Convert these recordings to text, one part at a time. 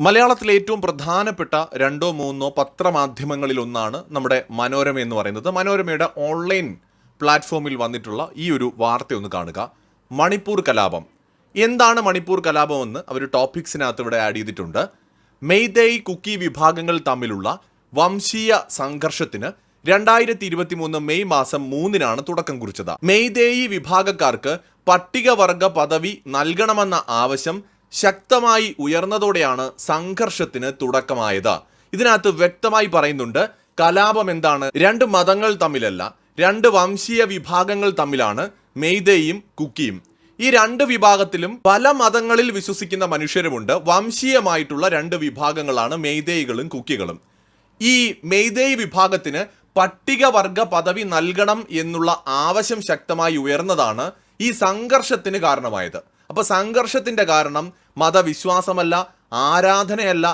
മലയാളത്തിലെ ഏറ്റവും പ്രധാനപ്പെട്ട രണ്ടോ മൂന്നോ പത്രമാധ്യമങ്ങളിൽ ഒന്നാണ് നമ്മുടെ മനോരമ എന്ന് പറയുന്നത്. മനോരമയുടെ ഓൺലൈൻ പ്ലാറ്റ്ഫോമിൽ വന്നിട്ടുള്ള ഈ ഒരു വാർത്ത ഒന്ന് കാണുക. മണിപ്പൂർ കലാപം. എന്താണ് മണിപ്പൂർ കലാപം എന്ന് അവർ ടോപ്പിക്സിനകത്ത് ഇവിടെ ആഡ് ചെയ്തിട്ടുണ്ട്. മെയ്തേയ് കുക്കി വിഭാഗങ്ങൾ തമ്മിലുള്ള വംശീയ സംഘർഷത്തിന് രണ്ടായിരത്തി ഇരുപത്തി മൂന്ന് മെയ് മാസം മൂന്നിനാണ് തുടക്കം കുറിച്ചത്. മെയ്തേയി വിഭാഗക്കാർക്ക് പട്ടികവർഗ പദവി നൽകണമെന്ന ആവശ്യം ശക്തമായി ഉയർന്നതോടെയാണ് സംഘർഷത്തിന് തുടക്കമായത്. ഇതിനകത്ത് വ്യക്തമായി പറയുന്നുണ്ട് കലാപം എന്താണ്? രണ്ട് മതങ്ങൾ തമ്മിലല്ല രണ്ട് വംശീയ വിഭാഗങ്ങൾ തമ്മിലാണ് മെയ്തേയും കുക്കിയും. ഈ രണ്ട് വിഭാഗത്തിലും പല മതങ്ങളിൽ വിശ്വസിക്കുന്ന മനുഷ്യരുമുണ്ട്. വംശീയമായിട്ടുള്ള രണ്ട് വിഭാഗങ്ങളാണ് മെയ്തേയികളും കുക്കികളും. ഈ മെയ്തേയ് വിഭാഗത്തിന് പട്ടികവർഗ പദവി നൽകണം എന്നുള്ള ആവശ്യം ശക്തമായി ഉയർന്നതാണ് ഈ സംഘർഷത്തിന് കാരണമായത്. അപ്പൊ സംഘർഷത്തിന്റെ കാരണം മതവിശ്വാസമല്ല ആരാധനയല്ല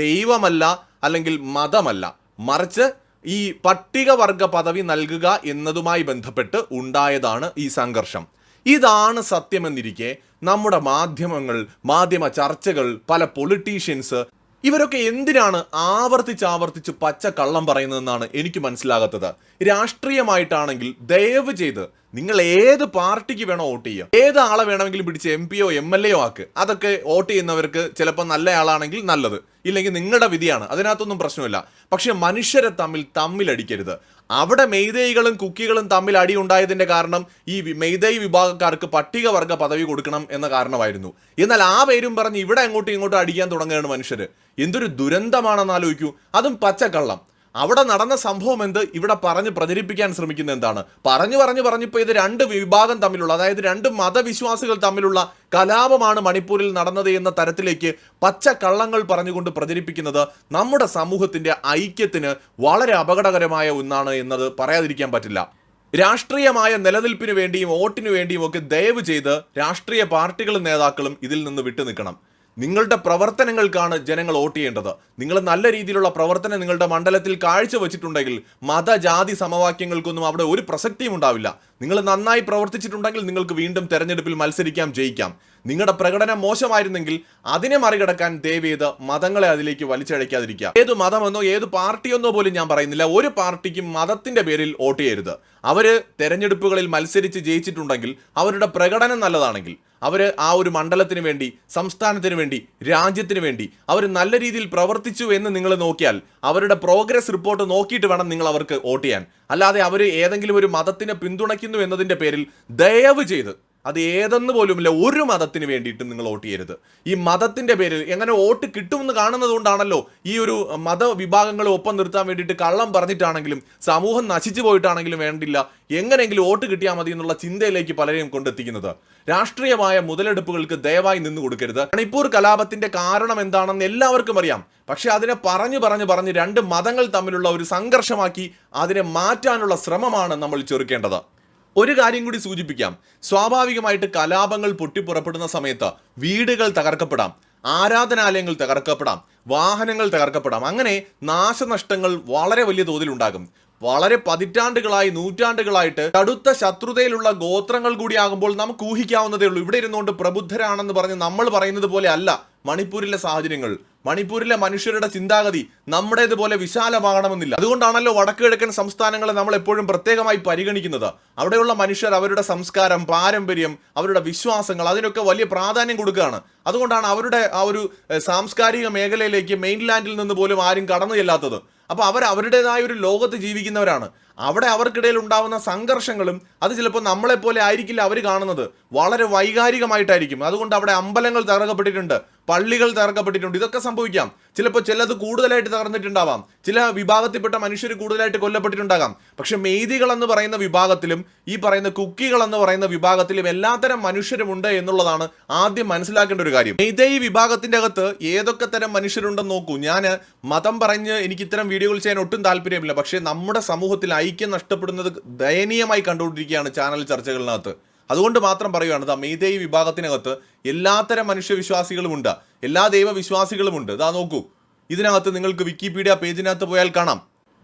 ദൈവമല്ല അല്ലെങ്കിൽ മതമല്ല. മറിച്ച് ഈ പട്ടികവർഗ പദവി നൽകുക എന്നതുമായി ബന്ധപ്പെട്ട് ഉണ്ടായതാണ് ഈ സംഘർഷം. ഇതാണ് സത്യമെന്നിരിക്കെ നമ്മുടെ മാധ്യമങ്ങൾ മാധ്യമ ചർച്ചകൾ പല പൊളിറ്റീഷ്യൻസ് ഇവരൊക്കെ എന്തിനാണ് ആവർത്തിച്ച് ആവർത്തിച്ച് പച്ച കള്ളം പറയുന്നതെന്നാണ് എനിക്ക് മനസ്സിലാകാത്തത്. രാഷ്ട്രീയമായിട്ടാണെങ്കിൽ ദയവ് ചെയ്ത് നിങ്ങൾ ഏത് പാർട്ടിക്ക് വേണോ വോട്ട് ചെയ്യുക ഏത് ആളെ വേണമെങ്കിലും പിടിച്ച് എം പിയോ എം എൽ എയോ ആക്ക്. അതൊക്കെ വോട്ട് ചെയ്യുന്നവർക്ക് ചിലപ്പോൾ നല്ല ആളാണെങ്കിൽ നല്ലത്. ഇല്ലെങ്കിൽ നിങ്ങളുടെ വിധിയാണ്. അതിനകത്തൊന്നും പ്രശ്നമില്ല. പക്ഷെ മനുഷ്യരെ തമ്മിൽ തമ്മിലടിക്കരുത്. അവിടെ മെയ്തൈകളും കുക്കികളും തമ്മിൽ അടി ഉണ്ടായതിന്റെ കാരണം ഈ മെയ്തൈ വിഭാഗക്കാർക്ക് പട്ടികവർഗ പദവി കൊടുക്കണം എന്ന കാരണമായിരുന്നു. എന്നാൽ ആ പേരും പറഞ്ഞ് ഇവിടെ അങ്ങോട്ടും ഇങ്ങോട്ടും അടിക്കാൻ തുടങ്ങുകയാണ് മനുഷ്യർ എന്തൊരു ദുരന്തമാണെന്ന് ആലോചിക്കൂ. അതും പച്ചക്കള്ളം. അവിടെ നടന്ന സംഭവം എന്ത്? ഇവിടെ പറഞ്ഞ് പ്രചരിപ്പിക്കാൻ ശ്രമിക്കുന്ന എന്താണ്? പറഞ്ഞു പറഞ്ഞു പറഞ്ഞിപ്പോൾ ഇത് രണ്ട് വിഭാഗം തമ്മിലുള്ള അതായത് രണ്ട് മതവിശ്വാസികൾ തമ്മിലുള്ള കലാപമാണ് മണിപ്പൂരിൽ നടന്നത് എന്ന തരത്തിലേക്ക് പച്ച കള്ളങ്ങൾ പറഞ്ഞുകൊണ്ട് പ്രചരിപ്പിക്കുന്നത് നമ്മുടെ സമൂഹത്തിന്റെ ഐക്യത്തിന് വളരെ അപകടകരമായ ഒന്നാണ് എന്നത് പറയാതിരിക്കാൻ പറ്റില്ല. രാഷ്ട്രീയമായ നിലനിൽപ്പിന് വേണ്ടിയും വോട്ടിനു വേണ്ടിയും ഒക്കെ ദയവ് ചെയ്ത് രാഷ്ട്രീയ പാർട്ടികളും നേതാക്കളും ഇതിൽ നിന്ന് വിട്ടു നിൽക്കണം നിങ്ങളുടെ പ്രവർത്തനങ്ങൾക്കാണ് ജനങ്ങൾ വോട്ട് ചെയ്യേണ്ടത്. നിങ്ങൾ നല്ല രീതിയിലുള്ള പ്രവർത്തനം നിങ്ങളുടെ മണ്ഡലത്തിൽ കാഴ്ചവെച്ചിട്ടുണ്ടെങ്കിൽ മതജാതി സമവാക്യങ്ങൾക്കൊന്നും അവിടെ ഒരു പ്രസക്തിയും ഉണ്ടാവില്ല. നിങ്ങൾ നന്നായി പ്രവർത്തിച്ചിട്ടുണ്ടെങ്കിൽ നിങ്ങൾക്ക് വീണ്ടും തെരഞ്ഞെടുപ്പിൽ മത്സരിക്കാം ജയിക്കാം. നിങ്ങളുടെ പ്രകടനം മോശമായിരുന്നെങ്കിൽ അതിനെ മറികടക്കാൻ ദയവേത് മതങ്ങളെ അതിലേക്ക് വലിച്ചഴയ്ക്കാതിരിക്കുക ഏത് മതമെന്നോ ഏത് പാർട്ടിയെന്നോ പോലും ഞാൻ പറയുന്നില്ല. ഒരു പാർട്ടിക്കും മതത്തിന്റെ പേരിൽ വോട്ട് ചെയ്യരുത്. അവർ തെരഞ്ഞെടുപ്പുകളിൽ മത്സരിച്ച് ജയിച്ചിട്ടുണ്ടെങ്കിൽ അവരുടെ പ്രകടനം നല്ലതാണെങ്കിൽ അവർ ആ ഒരു മണ്ഡലത്തിന് വേണ്ടി സംസ്ഥാനത്തിന് വേണ്ടി രാജ്യത്തിന് വേണ്ടി അവർ നല്ല രീതിയിൽ പ്രവർത്തിച്ചു എന്ന് നിങ്ങൾ നോക്കിയാൽ അവരുടെ പ്രോഗ്രസ് റിപ്പോർട്ട് നോക്കിയിട്ട് വേണം നിങ്ങൾ അവർക്ക് വോട്ട് ചെയ്യാൻ. അല്ലാതെ അവർ ഏതെങ്കിലും ഒരു മതത്തിനെ പിന്തുണയ്ക്കുന്നു എന്നതിന്റെ പേരിൽ ദയവ് ചെയ്ത് അത് ഏതെന്ന് പോലുമില്ല ഒരു മതത്തിന് വേണ്ടിയിട്ട് നിങ്ങൾ വോട്ട് ചെയ്യരുത്. ഈ മതത്തിന്റെ പേരിൽ എങ്ങനെ വോട്ട് കിട്ടുമെന്ന് കാണുന്നത് കൊണ്ടാണല്ലോ ഈ ഒരു മതവിഭാഗങ്ങളെ ഒപ്പം നിർത്താൻ വേണ്ടിയിട്ട് കള്ളം പറഞ്ഞിട്ടാണെങ്കിലും സമൂഹം നശിച്ചു പോയിട്ടാണെങ്കിലും വേണ്ടില്ല എങ്ങനെയെങ്കിലും വോട്ട് കിട്ടിയാൽ മതി എന്നുള്ള ചിന്തയിലേക്ക് പലരെയും കൊണ്ടെത്തിക്കുന്നത്. രാഷ്ട്രീയമായ മുതലെടുപ്പുകൾക്ക് ദയവായി നിന്ന് കൊടുക്കരുത്. മണിപ്പൂർ കലാപത്തിന്റെ കാരണം എന്താണെന്ന് എല്ലാവർക്കും അറിയാം. പക്ഷെ അതിനെ പറഞ്ഞു പറഞ്ഞു പറഞ്ഞ് രണ്ട് മതങ്ങൾ തമ്മിലുള്ള ഒരു സംഘർഷമാക്കി അതിനെ മാറ്റാനുള്ള ശ്രമമാണ് നമ്മൾ ചെറുക്കേണ്ടത്. ഒരു കാര്യം കൂടി സൂചിപ്പിക്കാം. സ്വാഭാവികമായിട്ട് കലാപങ്ങൾ പൊട്ടിപ്പുറപ്പെടുന്ന സമയത്ത് വീടുകൾ തകർക്കപ്പെടാം ആരാധനാലയങ്ങൾ തകർക്കപ്പെടാം വാഹനങ്ങൾ തകർക്കപ്പെടാം. അങ്ങനെ നാശനഷ്ടങ്ങൾ വളരെ വലിയ തോതിൽ ഉണ്ടാകും വളരെ പതിറ്റാണ്ടുകളായി നൂറ്റാണ്ടുകളായിട്ട് കടുത്ത ശത്രുതയിലുള്ള ഗോത്രങ്ങൾ കൂടിയാകുമ്പോൾ നമുക്ക് ഊഹിക്കാവുന്നതേ ഉള്ളൂ. ഇവിടെ ഇരുന്നുകൊണ്ട് പ്രബുദ്ധരാണെന്ന് പറഞ്ഞ് നമ്മൾ പറയുന്നത് പോലെ അല്ല മണിപ്പൂരിലെ സാഹചര്യങ്ങൾ. മണിപ്പൂരിലെ മനുഷ്യരുടെ ചിന്താഗതി നമ്മുടേതുപോലെ വിശാലമാകണമെന്നില്ല. അതുകൊണ്ടാണല്ലോ വടക്ക് കിഴക്കൻ സംസ്ഥാനങ്ങളെ നമ്മൾ എപ്പോഴും പ്രത്യേകമായി പരിഗണിക്കുന്നത്. അവിടെയുള്ള മനുഷ്യർ അവരുടെ സംസ്കാരം പാരമ്പര്യം അവരുടെ വിശ്വാസങ്ങൾ അതിനൊക്കെ വലിയ പ്രാധാന്യം കൊടുക്കുകയാണ്. അതുകൊണ്ടാണ് അവരുടെ ആ ഒരു സാംസ്കാരിക മേഖലയിലേക്ക് മെയിൻലാൻഡിൽ നിന്ന് പോലും ആരും കടന്നു ചെല്ലാത്തത്. അപ്പോൾ അവർ അവരുടേതായ ഒരു ലോകത്ത് ജീവിക്കുന്നവരാണ്. അവിടെ അവർക്കിടയിൽ ഉണ്ടാകുന്ന സംഘർഷങ്ങളും അത് ചിലപ്പോൾ നമ്മളെപ്പോലെ ആയിരിക്കില്ല അവർ കാണുന്നത്. വളരെ വൈകാരികമായിട്ടായിരിക്കും. അതുകൊണ്ട് അവിടെ അമ്പലങ്ങൾ തകർക്കപ്പെട്ടിട്ടുണ്ട്. പള്ളികൾ തകർക്കപ്പെട്ടിട്ടുണ്ട്. ഇതൊക്കെ സംഭവിക്കാം. ചിലപ്പോൾ ചിലത് കൂടുതലായിട്ട് തകർന്നിട്ടുണ്ടാവാം. ചില വിഭാഗത്തിൽപ്പെട്ട മനുഷ്യർ കൂടുതലായിട്ട് കൊല്ലപ്പെട്ടിട്ടുണ്ടാകാം. പക്ഷെ മെയ്തികൾ എന്ന് പറയുന്ന വിഭാഗത്തിലും ഈ പറയുന്ന കുക്കികൾ എന്ന് പറയുന്ന വിഭാഗത്തിലും എല്ലാത്തരം മനുഷ്യരും ഉണ്ട് എന്നുള്ളതാണ് ആദ്യം മനസ്സിലാക്കേണ്ട ഒരു കാര്യം. മെയ്തൈ വിഭാഗത്തിന്റെ അകത്ത് ഏതൊക്കെ തരം മനുഷ്യരുണ്ടെന്ന് നോക്കൂ. ഞാൻ മതം പറഞ്ഞ് എനിക്ക് ഇത്തരം വീഡിയോകൾ ചെയ്യാൻ ഒട്ടും താല്പര്യമില്ല. പക്ഷേ നമ്മുടെ സമൂഹത്തിൽ ഐക്യം നഷ്ടപ്പെടുന്നത് ദയനീയമായി കണ്ടുകൊണ്ടിരിക്കുകയാണ് ചാനൽ ചർച്ചകളിനകത്ത്. അതുകൊണ്ട് മാത്രം പറയുകയാണ് ഇതാ മെയ്തേയി വിഭാഗത്തിനകത്ത് എല്ലാത്തരം മനുഷ്യവിശ്വാസികളുമുണ്ട് എല്ലാ ദൈവവിശ്വാസികളുമുണ്ട്. ഇതാ നോക്കൂ ഇതിനകത്ത് നിങ്ങൾക്ക് വിക്കിപീഡിയ പേജിനകത്ത് പോയാൽ കാണാം.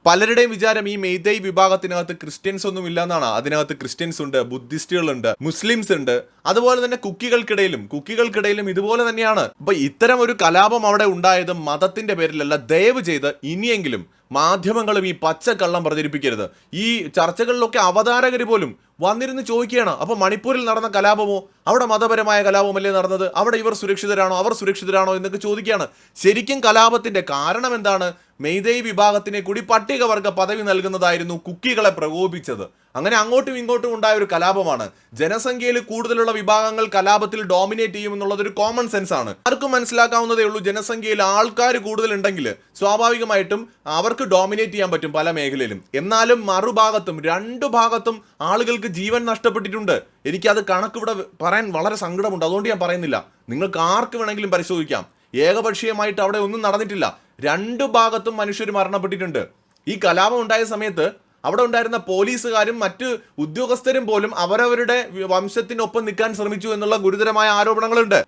പലരുടെയും വിചാരം ഈ മെയ്തൈ വിഭാഗത്തിനകത്ത് ക്രിസ്ത്യൻസ് ഒന്നും ഇല്ല എന്നാണ്. അതിനകത്ത് ക്രിസ്ത്യൻസ് ഉണ്ട് ബുദ്ധിസ്റ്റുകളുണ്ട് മുസ്ലിംസ് ഉണ്ട് അതുപോലെ തന്നെ കുക്കികൾക്കിടയിലും കുക്കികൾക്കിടയിലും ഇതുപോലെ തന്നെയാണ്. അപ്പൊ ഇത്തരം ഒരു കലാപം അവിടെ ഉണ്ടായത് മതത്തിന്റെ പേരിലല്ല ദയവ് ചെയ്ത് ഇനിയെങ്കിലും മാധ്യമങ്ങളും ഈ പച്ചക്കള്ളം പ്രചരിപ്പിക്കരുത്. ഈ ചർച്ചകളിലൊക്കെ അവതാരകർ പോലും വന്നിരുന്ന് ചോദിക്കുകയാണ് അപ്പൊ മണിപ്പൂരിൽ നടന്ന കലാപമോ? അവിടെ മതപരമായ കലാപമല്ലേ നടന്നത്? അവിടെ ഇവർ സുരക്ഷിതരാണോ? അവർ സുരക്ഷിതരാണോ? എന്നൊക്കെ ചോദിക്കുകയാണ്. ശരിക്കും കലാപത്തിന്റെ കാരണം എന്താണ്? മെയ്തേയ് വിഭാഗത്തിനെ കൂടി പട്ടികവർഗ പദവി നൽകുന്നതായിരുന്നു കുക്കികളെ പ്രകോപിച്ചത് അങ്ങനെ അങ്ങോട്ടും ഇങ്ങോട്ടും ഉണ്ടായ ഒരു കലാപമാണ്. ജനസംഖ്യയിൽ കൂടുതലുള്ള വിഭാഗങ്ങൾ കലാപത്തിൽ ഡോമിനേറ്റ് ചെയ്യും എന്നുള്ളത് ഒരു കോമൺ സെൻസ് ആണ്. ആർക്കും മനസ്സിലാക്കാവുന്നതേ ഉള്ളൂ ജനസംഖ്യയിൽ ആൾക്കാർ കൂടുതലുണ്ടെങ്കിൽ സ്വാഭാവികമായിട്ടും അവർക്ക് ഡോമിനേറ്റ് ചെയ്യാൻ പറ്റും പല മേഖലയിലും. എന്നാലും മറുഭാഗത്തും രണ്ടു ഭാഗത്തും ആളുകൾക്ക് ജീവൻ നഷ്ടപ്പെട്ടിട്ടുണ്ട്. എനിക്കത് കണക്കിവിടെ പറയാൻ വളരെ സങ്കടമുണ്ട്. അതുകൊണ്ട് ഞാൻ പറയുന്നില്ല. നിങ്ങൾക്ക് ആർക്ക് വേണമെങ്കിലും പരിശോധിക്കാം. ഏകപക്ഷീയമായിട്ട് അവിടെ ഒന്നും നടന്നിട്ടില്ല. രണ്ടു ഭാഗത്തും മനുഷ്യർ മരണപ്പെട്ടിട്ടുണ്ട്. ഈ കലാപം ഉണ്ടായ സമയത്ത് അവിടെ ഉണ്ടായിരുന്ന പോലീസുകാരും മറ്റ് ഉദ്യോഗസ്ഥരും പോലും അവരവരുടെ വംശത്തിനൊപ്പം നിൽക്കാൻ ശ്രമിച്ചു എന്നുള്ള ഗുരുതരമായ ആരോപണങ്ങളുണ്ട്.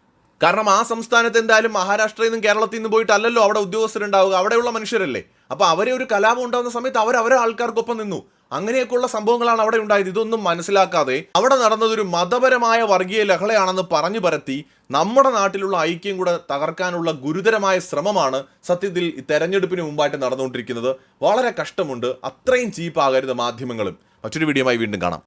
കാരണം ആ സംസ്ഥാനത്ത് എന്തായാലും മഹാരാഷ്ട്രയിൽ നിന്നും കേരളത്തിൽ നിന്നും പോയിട്ടല്ലല്ലോ അവിടെ ഉദ്യോഗസ്ഥരുണ്ടാവുക. അവിടെയുള്ള മനുഷ്യരല്ലേ. അപ്പൊ അവരെ ഒരു കലാപം ഉണ്ടാകുന്ന സമയത്ത് അവർ അവരെ ആൾക്കാർക്കൊപ്പം നിന്നു. അങ്ങനെയൊക്കെയുള്ള സംഭവങ്ങളാണ് അവിടെ ഉണ്ടായത്. ഇതൊന്നും മനസ്സിലാക്കാതെ അവിടെ നടന്നതൊരു മതപരമായ വർഗീയ ലഹളയാണെന്ന് പറഞ്ഞു പരത്തി നമ്മുടെ നാട്ടിലുള്ള ഐക്യം കൂടെ തകർക്കാനുള്ള ഗുരുതരമായ ശ്രമമാണ് സത്യത്തിൽ ഈ തെരഞ്ഞെടുപ്പിന് മുമ്പായിട്ട് നടന്നുകൊണ്ടിരിക്കുന്നത്. വളരെ കഷ്ടമുണ്ട്. അത്രയും ചീപ്പാകരുത് മാധ്യമങ്ങളും. മറ്റൊരു വീഡിയോയുമായി വീണ്ടും കാണാം.